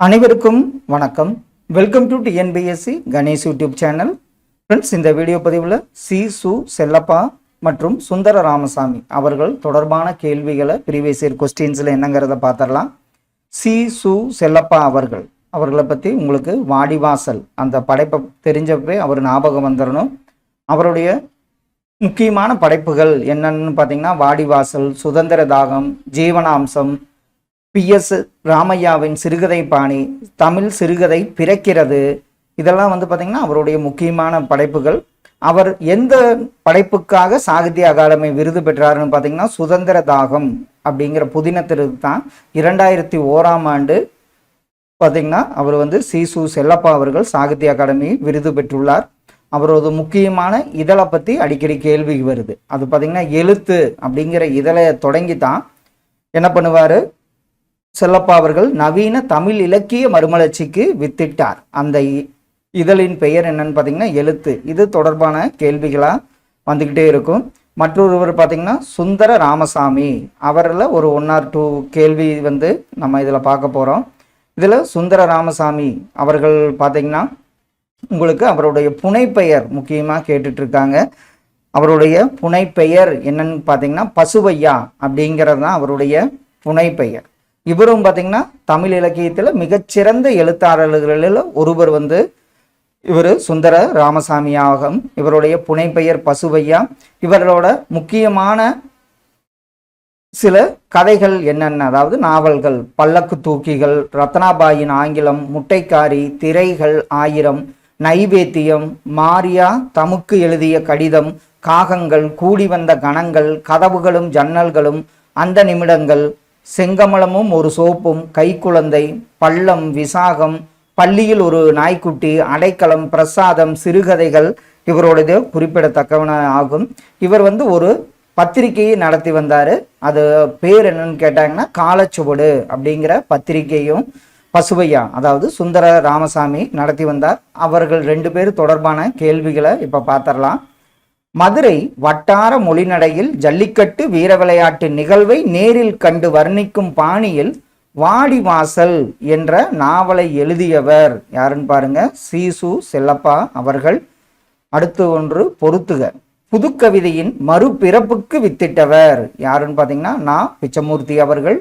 அனைவருக்கும் வணக்கம். Welcome to TNPSC Ganesh YouTube channel friends இந்த வீடியோ பதிவில் சி சு செல்லப்பா மற்றும் சுந்தர ராமசாமி அவர்கள் தொடர்பான கேள்விகளை ப்ரீவியஸ் இயர் கொஸ்டின்ஸில் என்னங்கிறத பார்த்துடலாம் சி சு செல்லப்பா அவர்கள் அவர்களை பற்றி உங்களுக்கு வாடிவாசல் அந்த படைப்பை தெரிஞ்சப்பே அவர் ஞாபகம் வந்துடணும் அவருடைய முக்கியமான படைப்புகள் என்னென்னு பார்த்தீங்கன்னா வாடிவாசல் சுதந்திர தாகம் ஜீவனாம்சம் பி எஸ் ராமையாவின் சிறுகதை பாணி தமிழ் சிறுகதை பிறக்கிறது. இதெல்லாம் வந்து பார்த்திங்கன்னா அவருடைய முக்கியமான படைப்புகள். அவர் எந்த படைப்புக்காக சாகித்ய அகாடமி விருது பெற்றாருன்னு பார்த்தீங்கன்னா சுதந்திர தாகம் அப்படிங்கிற புதினத்திற்கு தான். இரண்டாயிரத்தி ஓராம் ஆண்டு பார்த்திங்கன்னா அவர் வந்து சீசு செல்லப்பா அவர்கள் சாகித்ய அகாடமி விருது பெற்றுள்ளார். அவரது முக்கியமான இதழை பற்றி அடிக்கடி கேள்வி வருது. அது பார்த்தீங்கன்னா எழுத்து அப்படிங்கிற இதழை தொடங்கி தான் என்ன பண்ணுவார்? செல்லப்பா அவர்கள் நவீன தமிழ் இலக்கிய மறுமலர்ச்சிக்கு வித்திட்டார். அந்த இ- இதழின் பெயர் என்னன்னு பார்த்தீங்கன்னா எழுத்து. இது தொடர்பான கேள்விகளாக வந்துக்கிட்டே இருக்கும். மற்றொருவர் பார்த்தீங்கன்னா சுந்தர ராமசாமி. அவரில் ஒரு ஒன் ஆர் டூ கேள்வி வந்து நம்ம இதில் பார்க்க போகிறோம் இதில் சுந்தர ராமசாமி அவர்கள் பார்த்தீங்கன்னா உங்களுக்கு அவருடைய புனைப்பெயர் முக்கியமாக கேட்டுட்ருக்காங்க. அவருடைய புனைப்பெயர் என்னன்னு பார்த்தீங்கன்னா பசுவையா அப்படிங்கிறது தான் அவருடைய புனைப்பெயர். இவரும் பார்த்தீங்கன்னா தமிழ் இலக்கியத்தில் மிகச்சிறந்த எழுத்தாளர்களில் ஒருவர் வந்து இவர் சுந்தர ராமசாமியாகும். இவருடைய புனைப்பெயர் பசுவையா. இவரோட முக்கியமான சில கதைகள் என்னென்ன? அதாவது நாவல்கள் பல்லக்கு தூக்கிகள் ரத்னாபாயின் ஆங்கிலம் முட்டைக்காரி திரைகள் ஆயிரம் நைவேத்தியம் மாரியா தமுக்கு எழுதிய கடிதம் காகங்கள் கூடி வந்த கணங்கள் கதவுகளும் ஜன்னல்களும் அந்த நிமிடங்கள் செங்கமலமும் ஒரு சோப்பும் கைக்குழந்தை பள்ளம் விசாகம் பள்ளியில் ஒரு நாய்க்குட்டி அடைக்கலம் பிரசாதம் சிறுகதைகள் இவரோடது குறிப்பிடத்தக்கவன ஆகும். இவர் வந்து ஒரு பத்திரிகையை நடத்தி வந்தார். அது பேர் என்னன்னு கேட்டாங்கன்னா காலச்சுவடு அப்படிங்கிற பத்திரிகையும் பசுவையா அதாவது சுந்தர ராமசாமி நடத்தி வந்தார். அவர்கள் ரெண்டு பேர் தொடர்பான கேள்விகளை இப்போ பார்த்துடலாம் மதுரை வட்டார மொழிநடையில் ஜல்லிக்கட்டு வீர விளையாட்டு நிகழ்வை நேரில் கண்டு வர்ணிக்கும் பாணியில் வாடிவாசல் என்ற நாவலை எழுதியவர் யாருன்னு பாருங்க? சீசு செல்லப்பா அவர்கள். அடுத்து ஒன்று பொருத்துக புதுக்கவிதையின் மறுபிறப்புக்கு வித்திட்டவர் யாருன்னு பார்த்தீங்கன்னா நா. பிச்சமூர்த்தி அவர்கள்.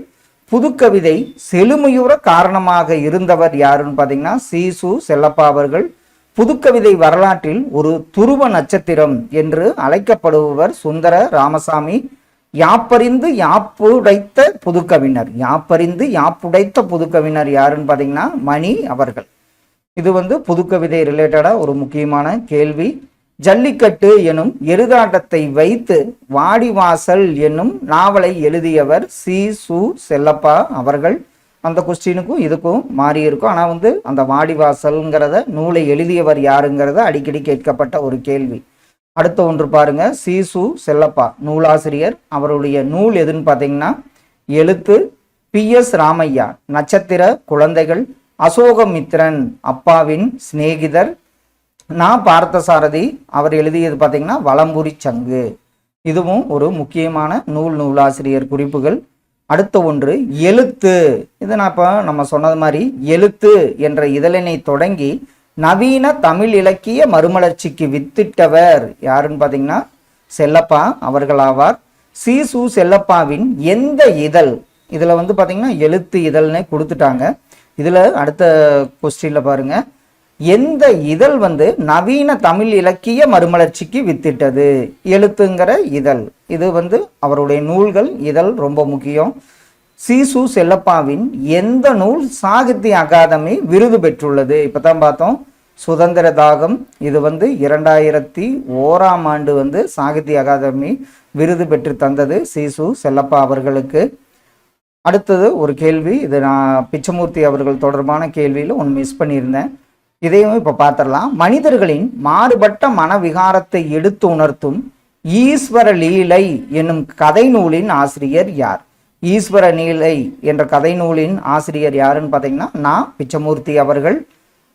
புதுக்கவிதை செழுமையுற காரணமாக இருந்தவர் யாருன்னு பார்த்தீங்கன்னா சீசு செல்லப்பா அவர்கள். புதுக்கவிதை வரலாற்றில் ஒரு துருவ நட்சத்திரம் என்று அழைக்கப்படுபவர் சுந்தர ராமசாமி. யாப்பறிந்து யாப்புடைத்த புதுக்கவிஞர். யாப்பறிந்து யாப்புடைத்த புதுக்கவிஞர் யாருன்னு பார்த்தீங்கன்னா மணி அவர்கள். இது வந்து புதுக்கவிதை ரிலேட்டடாக ஒரு முக்கியமான கேள்வி. ஜல்லிக்கட்டு எனும் எருதாட்டத்தை வைத்து வாடிவாசல் என்னும் நாவலை எழுதியவர் சி. சு. செல்லப்பா அவர்கள். அந்த கொஸ்டினுக்கும் இதுக்கும் மாறி இருக்கும். ஆனால் வந்து அந்த வாடிவாசல்ங்கிறத நூலை எழுதியவர் யாருங்கிறத அடிக்கடி கேட்கப்பட்ட ஒரு கேள்வி. அடுத்த ஒன்று பாருங்க. சீசு செல்லப்பா நூலாசிரியர். அவருடைய நூல் எதுன்னு பார்த்தீங்கன்னா எழுத்து பி எஸ் ராமையா நட்சத்திர குழந்தைகள் அசோகமித்ரன் அப்பாவின் சிநேகிதர் நான் பார்த்தசாரதி அவர் எழுதியது பார்த்தீங்கன்னா வலம்புரி சங்கு இதுவும் ஒரு முக்கியமான நூல் நூலாசிரியர் குறிப்புகள். அடுத்த ஒன்று எழுத்து. இது நான் இப்போ நம்ம சொன்னது மாதிரி எழுத்து என்ற இதழினை தொடங்கி நவீன தமிழ் இலக்கிய மறுமலர்ச்சிக்கு வித்திட்டவர் யாருன்னு பார்த்தீங்கன்னா செல்லப்பா அவர்களாவார். சீசு செல்லப்பாவின் எந்த இதழ்? இதில் வந்து பார்த்தீங்கன்னா எழுத்து இதழ்னே கொடுத்துட்டாங்க. இதில் அடுத்த கொஸ்டினில் பாருங்கள் எந்த இதழ் வந்து நவீன தமிழ் இலக்கிய மறுமலர்ச்சிக்கு வித்திட்டது? எழுத்துங்கிற இதழ். இது வந்து அவருடைய நூல்கள். இதழ் ரொம்ப முக்கியம். சீசு செல்லப்பாவின் எந்த நூல் சாகித்ய அகாதமி விருது பெற்றுள்ளது? இப்போ தான் பார்த்தோம். சுதந்திர தாகம். இது வந்து இரண்டாயிரத்தி ஓராம் ஆண்டு வந்து சாகித்ய அகாதமி விருது பெற்று தந்தது சீசு செல்லப்பா அவர்களுக்கு. அடுத்தது ஒரு கேள்வி. இது நான் பிச்சமூர்த்தி அவர்கள் தொடர்பான கேள்வியில் ஒன்று மிஸ் பண்ணியிருந்தேன். இதையும் இப்போ பார்த்துடலாம். மனிதர்களின் மாறுபட்ட மனவிகாரத்தை எடுத்து உணர்த்தும் ஈஸ்வர லீலை என்னும் கதை நூலின் ஆசிரியர் யார்? ஈஸ்வர லீலை என்ற கதை நூலின் ஆசிரியர் யாருன்னு பார்த்தீங்கன்னா நான் பிச்சமூர்த்தி அவர்கள்.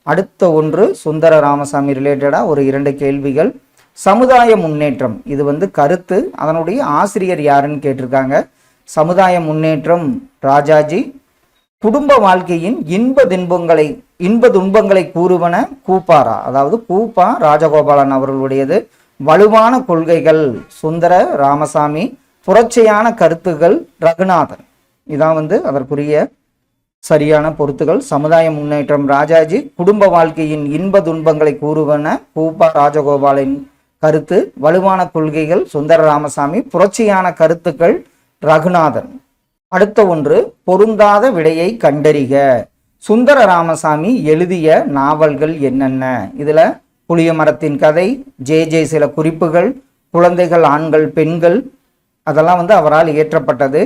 அடுத்த ஒன்று சுந்தர ராமசாமி ரிலேட்டடாக ஒரு இரண்டு கேள்விகள். சமுதாய முன்னேற்றம். இது வந்து கருத்து. அதனுடைய ஆசிரியர் யாருன்னு கேட்டிருக்காங்க. சமுதாய முன்னேற்றம் ராஜாஜி குடும்ப வாழ்க்கையின் இன்ப துன்பங்களை இன்ப துன்பங்களை கூறுவன கூப்பாரா? அதாவது கூப்பா ராஜகோபாலன் அவர்களுடையது. வலுவான கொள்கைகள் சுந்தர ராமசாமி புரட்சியான கருத்துகள் ரகுநாதன். இதான் வந்து அதற்குரிய சரியான பொருத்துகள் சமுதாய முன்னேற்றம் ராஜாஜி குடும்ப வாழ்க்கையின் இன்ப துன்பங்களை கூறுவன கூப்பா ராஜகோபாலின் கருத்து. வலுவான கொள்கைகள் சுந்தர ராமசாமி புரட்சியான கருத்துக்கள் ரகுநாதன். அடுத்த ஒன்று பொருந்தாத விடையை கண்டறிக. சுந்தர ராமசாமி எழுதிய நாவல்கள் என்னென்ன? இதில் புளிய மரத்தின் கதை ஜே ஜே சில குறிப்புகள் குழந்தைகள் ஆண்கள் பெண்கள் அதெல்லாம் வந்து அவரால் இயற்றப்பட்டது.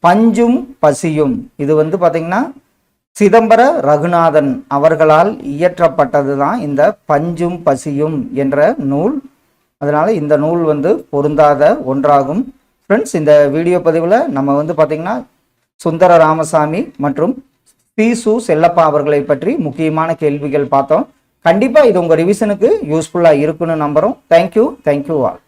பஞ்சும் பசியும் இது வந்து பார்த்திங்கன்னா சிதம்பர ரகுநாதன் அவர்களால் இயற்றப்பட்டது தான் இந்த பஞ்சும் பசியும் என்ற நூல். அதனால் இந்த நூல் வந்து பொருந்தாத ஒன்றாகும். ஃப்ரெண்ட்ஸ் இந்த வீடியோ பதிவில் நம்ம வந்து பார்த்திங்கன்னா சுந்தர ராமசாமி மற்றும் பி சு செல்லப்பா அவர்களை பற்றி முக்கியமான கேள்விகள் பார்த்தோம். கண்டிப்பாக இது உங்கள் ரிவிஷனுக்கு யூஸ்ஃபுல்லாக இருக்குன்னு நம்புகிறோம் தேங்க்யூ தேங்க்யூ ஆல்